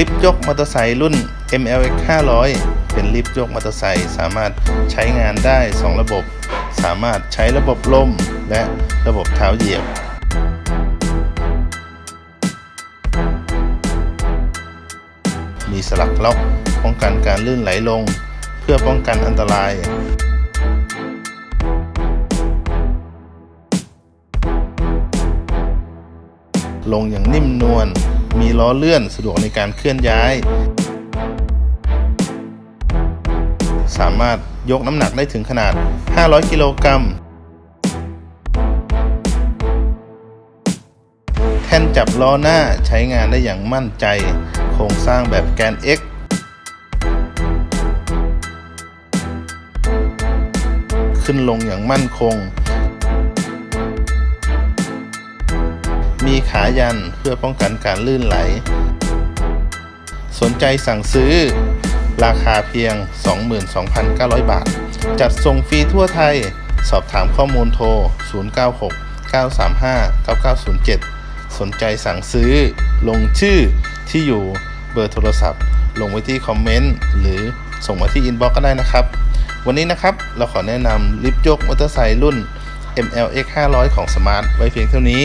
ลิฟต์ยกมอเตอร์ไซค์รุ่น MLX 500 เป็นลิฟต์ยกมอเตอร์ไซค์สามารถใช้งานได้ 2 ระบบ สามารถใช้ระบบลมและระบบเท้าเหยียบมีสลักล็อกป้องกันการลื่นไหลลง เพื่อป้องกันอันตราย ลงอย่างนิ่มนวล มีล้อเลื่อนสะดวกในการเคลื่อนย้าย สามารถยกน้ำหนักได้ถึงขนาด 500 กิโลกรัม แท่นจับล้อหน้าใช้งานได้อย่างมั่นใจ โครงสร้างแบบแกน X ขึ้นลงอย่างมั่นคง มีขายันเพื่อป้องกันการลื่นไหล สนใจสั่งซื้อ ราคาเพียง 22,900 บาท จัดส่งฟรีทั่วไทย สอบถามข้อมูลโทร 096 935 9907 สนใจสั่งซื้อ ลงชื่อที่อยู่เบอร์โทรศัพท์ ลงไว้ที่คอมเมนต์ หรือส่งมาที่อินบ็อกซ์ก็ได้นะครับ วันนี้นะครับ เราขอแนะนำลิฟต์ยกมอเตอร์ไซค์รุ่น MLX 500 ของ Smart ไว้เพียงเท่านี้